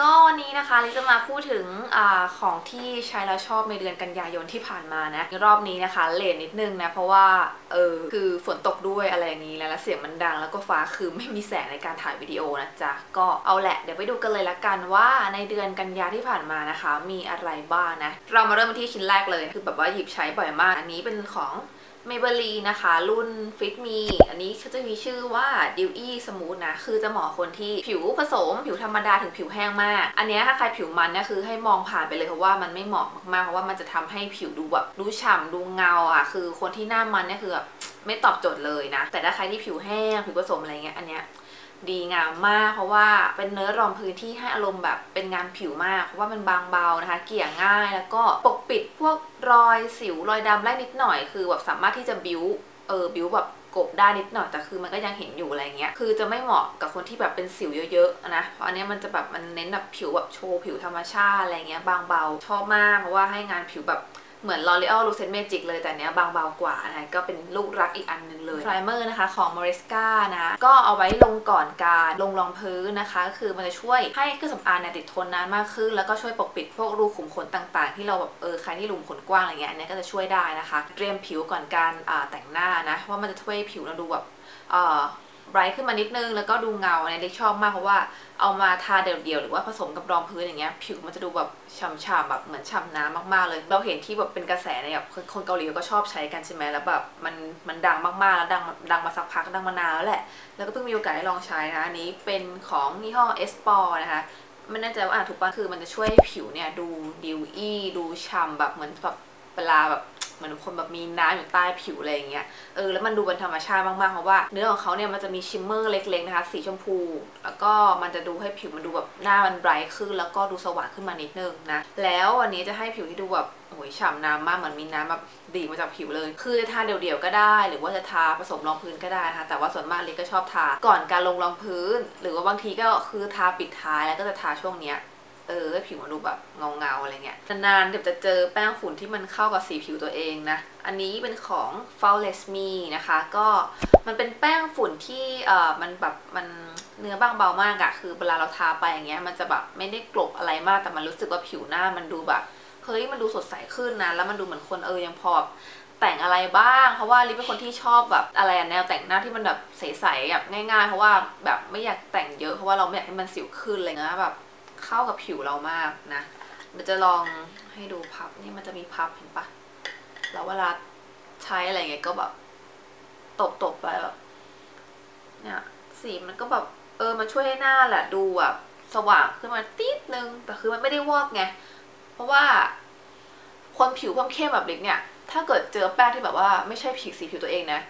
ก็วันนี้นะคะลิจะมาพูดถึงอของที่ใช้แล้วชอบในเดือนกันยายนที่ผ่านมานะรอบนี้นะคะเลทนิดนึงนะเพราะว่าเออคือฝนตกด้วยอะไรอย่างนี้แล้วแล้วเสียงมันดัง แล้วก็ฟ้าคือไม่มีแสงในการถ่ายวิดีโอนะจ๊ะก็เอาแหละเดี๋ยวไปดูกันเลยละกันว่าในเดือนกันยาที่ผ่านมานะคะ มีอะไรบ้างนะเรามาเริ่มที่ชิ้นแรกเลย คือแบบว่าหยิบใช้บ่อยมาก อันนี้เป็นของ เมเบลีนะคะ รุ่น Fit Me อันนี้เขาจะมีชื่อว่า Dewy Smooth นะ คือจะเหมาะคนที่ผิวผสม ผิวธรรมดาถึงผิวแห้งมาก อันนี้ถ้าใครผิวมันเนี่ยคือให้มองผ่านไปเลยเพราะว่ามันไม่เหมาะมากๆ เพราะว่ามันจะทำให้ผิวดูแบบดูฉ่ำดูเงาอะ คือคนที่หน้ามันเนี่ยคือแบบไม่ตอบโจทย์เลยนะ แต่ถ้าใครที่ผิวแห้งผิวผสมอะไรเงี้ยอันเนี้ย ดีงามมากเพราะว่าเป็นเนื้อรองพื้นที่ให้อารมณ์แบบเป็นงานผิวมาก เพราะว่ามันบางเบานะคะ เกี่ยง่ายแล้วก็ปกปิดพวกรอยสิวรอยดำได้นิดหน่อย คือแบบสามารถที่จะบิวเออบิวแบบกบได้นิดหน่อยแต่คือมันก็ยังเห็นอยู่อะไรเงี้ยคือจะไม่เหมาะกับคนที่แบบเป็นสิวเยอะๆนะเพราะอันนี้มันจะแบบมันเน้นแบบผิวแบบโชว์ผิวธรรมชาติอะไรเงี้ยบางเบาชอบมากเพราะว่าให้งานผิวแบบ เหมือน L'Oreal Lucent Magic เลยแต่เนี้ยบางเบากว่านะก็เป็นลูกรักอีกอันหนึ่งเลย Primer นะคะของ Mariska นะก็เอาไว้ลงก่อนการลงรองพื้นนะคะ คือมันจะช่วยให้เครื่องสำอางเนี่ยติดทนนานมากขึ้น แล้วก็ช่วยปกปิดพวกรูขุมขนต่างๆ ที่เราแบบเออใครที่รูขุมขนกว้างอะไรเงี้ยอันนี้ก็จะช่วยได้นะคะ เตรียมผิวก่อนการแต่งหน้านะว่ามันจะช่วยผิวเราดูแบบ ไบรท์ขึ้นมานิดนึงแล้วก็ดูเงาเนี่ยเล็กชอบมากเพราะว่าเอามาทาเดี่ยวๆหรือว่าผสมกับรองพื้นอย่างเงี้ยผิวมันจะดูแบบฉ่ำๆแบบเหมือนฉ่ำน้ำมากๆเลย เราเห็นที่แบบเป็นกระแสเนี่ยแบบคนเกาหลีก็ชอบใช้กันใช่ไหมแล้วแบบมันมันดังมากๆแล้วดังดังมาสักพักดังมานานแล้วแหละ แล้วก็เพิ่งมีโอกาสได้ลองใช้นะอันนี้เป็นของยี่ห้อเอสปอร์นะคะไม่แน่ใจว่าอ่านถูกป่ะคือมันจะช่วยให้ผิวเนี่ยดูดิวอี้ดูฉ่ำแบบเหมือนแบบเวลาแบบ เหมือนคนแบบมีน้ำอยู่ใต้ผิวอะไรอย่างเงี้ยเออแล้วมันดูเป็นธรรมชาติมากๆเพราะว่าเนื้อของเขาเนี่ยมันจะมีชิมเมอร์เล็กๆนะคะสีชมพู แล้วก็มันจะดูให้ผิวมันดูแบบหน้ามันไบรท์ขึ้น แล้วก็ดูสว่างขึ้นมานิดนึงนะแล้ววันนี้จะให้ผิวที่ดูแบบโอ้ยฉ่ำน้ำมากเหมือนมีน้ำแบบดีมาจากผิวเลย คือจะทาเดี่ยวๆก็ได้ หรือว่าจะทาผสมรองพื้นก็ได้นะคะแต่ว่าส่วนมากลิก็ชอบทาก่อนการลงรองพื้น หรือว่าบางทีก็คือทาปิดท้ายแล้วก็จะทาช่วงเนี้ย เออผิวมันดูแบบเงาเงาอะไรเงี้ยนานๆเดี๋ยวจะเจอแป้งฝุ่นที่มันเข้ากับสีผิวตัวเองนะอันนี้เป็นของ f o u l e s Me นะคะ ก็มันเป็นแป้งฝุ่นที่เอ่อมันแบบมันเนื้อบางเบามากอะคือเวลาเราทาไปอย่างเงี้ยมันจะแบบไม่ได้กลบอะไรมากแต่มันรู้สึกว่าผิวหน้ามันดูแบบเฮ้ยมันดูสดใสขึ้นนะแล้วมันดูเหมือนคนเออยังพอแต่งอะไรบ้าง เพราะว่าลิเป็นคนที่ชอบแบบอะไรแนวแต่งหน้าที่มันแบบใสๆแบบง่ายๆ เพราะว่าแบบไม่อยากแต่งเยอะเพราะว่าเราไม่อยากให้มันสิวขึ้นเลยนะแบบ เข้ากับผิวเรามากนะเดี๋ยวจะลองให้ดูพับนี่มันจะมีพับเห็นปะแล้วเวลาใช้อะไรเงี้ยก็แบบตบๆไปแบบเนี่ยสีมันก็แบบเออมันช่วยให้หน้าแหละดูแบบสว่างขึ้นมาติดนึงแต่คือมันไม่ได้วอกไงเพราะว่าคนผิวเข้มแบบเล็กเนี่ย ถ้าเกิดเจอแป้งที่แบบว่าไม่ใช่ผิวสีผิวตัวเองนะ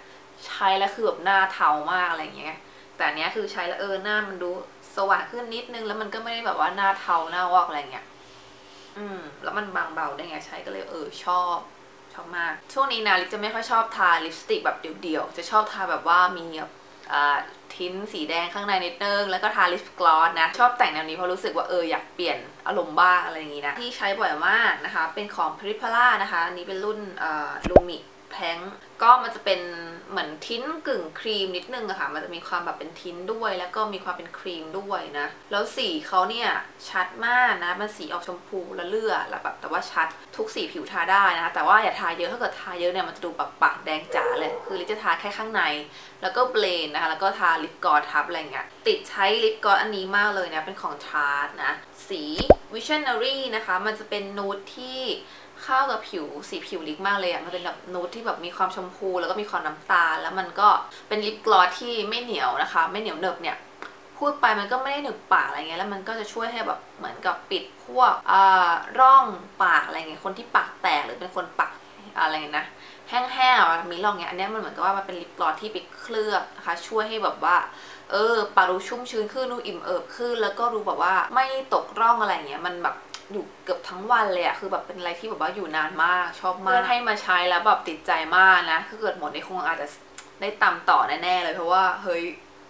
ใช้แล้วคือแบบหน้าเทามากอะไรเงี้ย แต่เนี้ยคือใช้แล้วเออหน้ามันดู สว่างขึ้นนิดนึงแล้วมันก็ไม่ได้แบบว่าหน้าเทาหน้าวอกอะไรเงี้ย อืม แล้วมันบางเบาได้ไงใช้ก็เลยเออชอบชอบมาก ช่วงนี้นะลิจะไม่ค่อยชอบทาลิปสติกแบบเดี่ยวๆ จะชอบทาแบบว่ามีแบบอ่าทิ้นสีแดงข้างในนิดนึง แล้วก็ทาลิปกลอสนะ ชอบแต่งแนวนี้เพราะรู้สึกว่าเอออยากเปลี่ยนอารมณ์บ้างอะไรอย่างงี้นะ ที่ใช้บ่อยมากนะคะ เป็นของพริพล่านะคะ อันนี้เป็นรุ่นอ่าลูมิ แพงก็มันจะเป็นเหมือนทิ้นกึ่งครีมนิดนึงอะค่ะ มันจะมีความแบบเป็นทิ้นด้วย แล้วก็มีความเป็นครีมด้วยนะ แล้วสีเขาเนี่ยชัดมากนะ มันสีออกชมพูละเลือแล้วแบบแต่ว่าชัดทุกสีผิวทาได้นะคะ แต่ว่าอย่าทาเยอะ ถ้าเกิดทาเยอะเนี่ยมันจะดูแบบปากแดงจ๋าเลย คือลิจะทาแค่ข้างใน แล้วก็เบลนนะคะ แล้วก็ทาลิปกอดทับอะไรเงี้ย ติดใช้ลิปกอดอันนี้มากเลยนะ เป็นของทาร์ตนะ สี Visionary นะคะ มันจะเป็นนูดที่ เข้ากับผิวสีผิวลิปมากเลยอะมันเป็นแบบนูดที่แบบมีความชมพู แล้วก็มีความน้ำตาล แล้วมันก็เป็นลิปกลอสที่ไม่เหนียวนะคะ ไม่เหนียวเนิบเนี่ยพูดไปมันก็ไม่ได้หนึบปากอะไรเงี้ยแล้วมันก็จะช่วยให้แบบเหมือนกับปิดพวกร่องปากอะไรเงี้ยคนที่ปากแตกหรือเป็นคนปากอะไรเงี้ยนะแห้งๆมีร่องเงี้ยอันนี้มันเหมือนกับว่ามันเป็นลิปกลอสที่ไปเคลือบนะคะช่วยให้แบบว่าเออปากดูชุ่มชื้นขึ้นดูอิ่มเอิบขึ้น แล้วก็ดูแบบว่าไม่ตกร่องอะไรเงี้ยมันแบบ อยู่เกือบทั้งวันเลยอะคือแบบเป็นอะไรที่แบบว่าอยู่นานมาก ชอบมากให้มาใช้แล้วแบบติดใจมากนะถ้าเกิดหมดในคงอาจจะได้ตามต่อแน่ๆเลยเพราะว่าเฮ้ย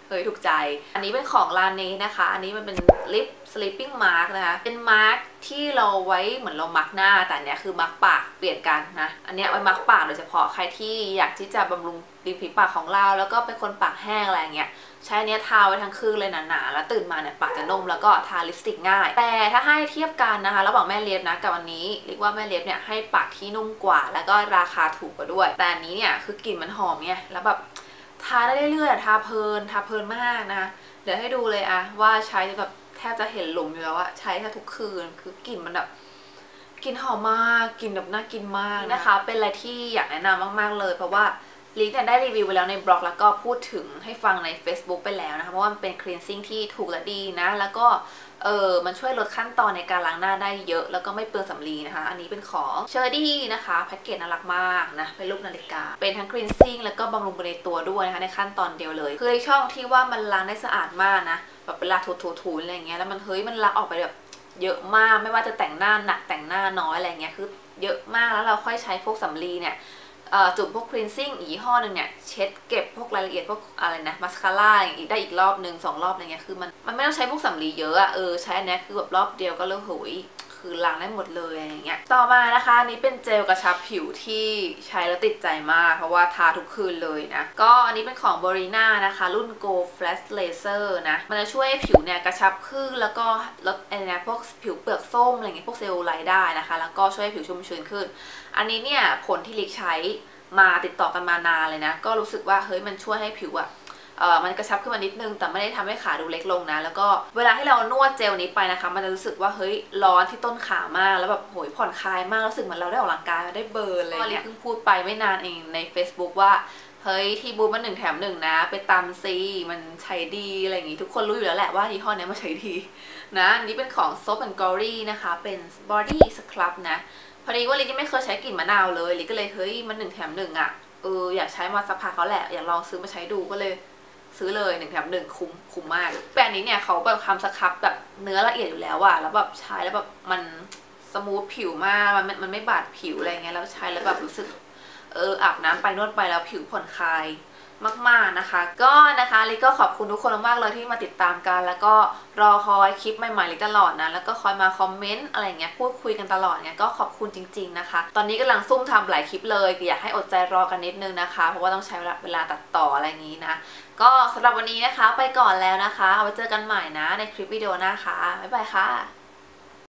เฮ้ยถูกใจ อันนี้เป็นของร้านนี้นะคะ อันนี้มันเป็นลิป sleeping mask นะคะ เป็นมาร์กที่เราไว้เหมือนเรามาร์กหน้า แต่เนี้ยคือมาร์กปากเปลี่ยนกันนะ อันเนี้ยไว้มาร์กปากโดยเฉพาะใครที่อยากที่จะบำรุง ริมฝีปากของเรา แล้วก็เป็นคนปากแห้งอะไรเงี้ยใช้อันเนี้ยทาไว้ทั้งคืนเลยหนาๆแล้วตื่นมาเนี่ยปากจะนุ่มแล้วก็ทาลิปสติกง่าย แต่ถ้าให้เทียบกันนะคะระหว่างแม่เล็บนะกับอันนี้เรียกว่าแม่เล็บเนี่ยให้ปากที่นุ่มกว่า แล้วก็ราคาถูกกว่าด้วย แต่อันนี้เนี่ยคือกลิ่นมันหอมไงแล้วแบบทาได้เรื่อยๆทาเพลินทาเพลินมากนะเดี๋ยวให้ดูเลยอะว่าใช้แบบแทบจะเห็นหลุมอยู่แล้วอะใช้แค่ทุกคืนคือกลิ่นมันแบบกลิ่นหอมมากกลิ่นแบบน่ากินมากนะคะ เป็นอะไรที่อยากแนะนำมาก ๆเลย เพราะว่า ลิงเนี่ยได้รีวิวไปแล้วในบล็อกแล้วก็พูดถึงให้ฟังใน Facebook ไปแล้วนะคะ เพราะว่ามันเป็น cleansing ที่ถูกและดีนะ แล้วก็เออมันช่วยลดขั้นตอนในการล้างหน้าได้เยอะ แล้วก็ไม่เปลืองสำลีนะคะ อันนี้เป็นของเชอร์ดี้นะคะแพ็กเกจน่ารักมากนะ เป็นรูปนาฬิกา เป็นทั้ง cleansing แล้วก็บำรุงไปในตัวด้วยนะคะ ในขั้นตอนเดียวเลย คือในช่องที่ว่ามันล้างได้สะอาดมากนะแบบเวลาถูๆๆอะไรเงี้ยแล้วมันเฮ้ยมันล้างออกไปแบบเยอะมากไม่ว่าจะแต่งหน้าหนักแต่งหน้าน้อยอะไรเงี้ยคือเยอะมากแล้วเราค่อยใช้พวกสำลีเนี่ย จุ่มพวกครีนซิ่งอีกยี่ห้อหนึ่งเนี่ยเช็ดเก็บพวกรายละเอียดพวกอะไรนะมาสคาร่าอย่างอีกได้อีกรอบหนึ่งสองรอบอะไรเงี้ยคือมันมันไม่ต้องใช้พวกสำลีเยอะอะเออใช้อันนี้คือแบบรอบเดียวก็เลิกหุย คือล้างได้หมดเลยอะไรเงี้ยต่อมานะคะนี้เป็นเจลกระชับผิวที่ใช้แล้วติดใจมาก เพราะว่าทาทุกคืนเลยนะ ก็อันนี้เป็นของ b o r i n a นะคะ รุ่น Go Flash Laser นะมันจะช่วยให้ผิวเนี่ยกระชับขึ้นแล้วก็ลดอะไรนะพวกผิวเปลือกส้มอะไรเงี้ยพวกเซลล์ไลท์ได้นะคะ แล้วก็ช่วยให้ผิวชุ่มชื้นขึ้น อันนี้เนี่ยผลที่ลิกใช้มาติดต่อกันมานานเลยนะ ก็รู้สึกว่าเฮ้ยมันช่วยให้ผิวอะ มันกระชับขึ้นมานิดนึง แต่ไม่ได้ทำให้ขาดูเล็กลงนะ แล้วก็เวลาที่เรานวดเจลนี้ไปนะคะ มันจะรู้สึกว่าเฮ้ยร้อนที่ต้นขามาก แล้วแบบโหยผ่อนคลายมากรู้สึกเหมือนเราได้ออกกำลังกายได้เบิร์นเลยเนี่ยเพิ่งพูดไปไม่นานเองใน Facebook ว่าเฮ้ยที่บูมมันหนึ่งแถมหนึ่งนะ ไปตามซีมันใช้ดีอะไรอย่างงี้ ทุกคนรู้อยู่แล้วแหละว่ายี่ห้อนี้มันใช้ดีนะอันนี้เป็นของ Soap and Glory นะคะ เป็น Body Scrub นะ พอดีว่าลิยังไม่เคยใช้กลิ่นมะนาวเลยลิก็เลยเฮ้ยมันหนึ่งแถมหนึ่งอะเอออยากใช้มาสักพักเขาแหละอยากลองซื้อมาใช้ดูก็เลย ซื้อเลยหนึ่งแถมหนึ่งคุ้มคุ้มมาก แบรนด์นี้เนี่ยเขาแบบทำสครับแบบเนื้อละเอียดอยู่แล้วอะแล้วแบบใช้แล้วแบบมันสมูทผิวมากมันมันไม่บาดผิวอะไรเงี้ยแล้วใช้แล้วแบบรู้สึกเอออาบน้ำไปนวดไปแล้วผิวผ่อนคลาย มากๆนะคะ ก็นะคะลิก็ขอบคุณทุกคนมากๆเลยที่มาติดตามกัน แล้วก็รอคอยคลิปใหม่ๆลิตลอดนะแล้วก็คอยมาคอมเมนต์อะไรเงี้ยพูดคุยกันตลอดเงี้ยก็ขอบคุณจริง ๆนะคะ ตอนนี้กำลังซุ่มทำหลายคลิปเลยอยากให้อดใจรอกันนิดนึงนะคะ เพราะว่าต้องใช้เวลาเวลาตัดต่ออะไรอย่างนี้นะ ก็สำหรับวันนี้นะคะไปก่อนแล้วนะคะ เอาไว้เจอกันใหม่นะในคลิปวิดีโอหน้าค่ะบ๊ายบายค่ะ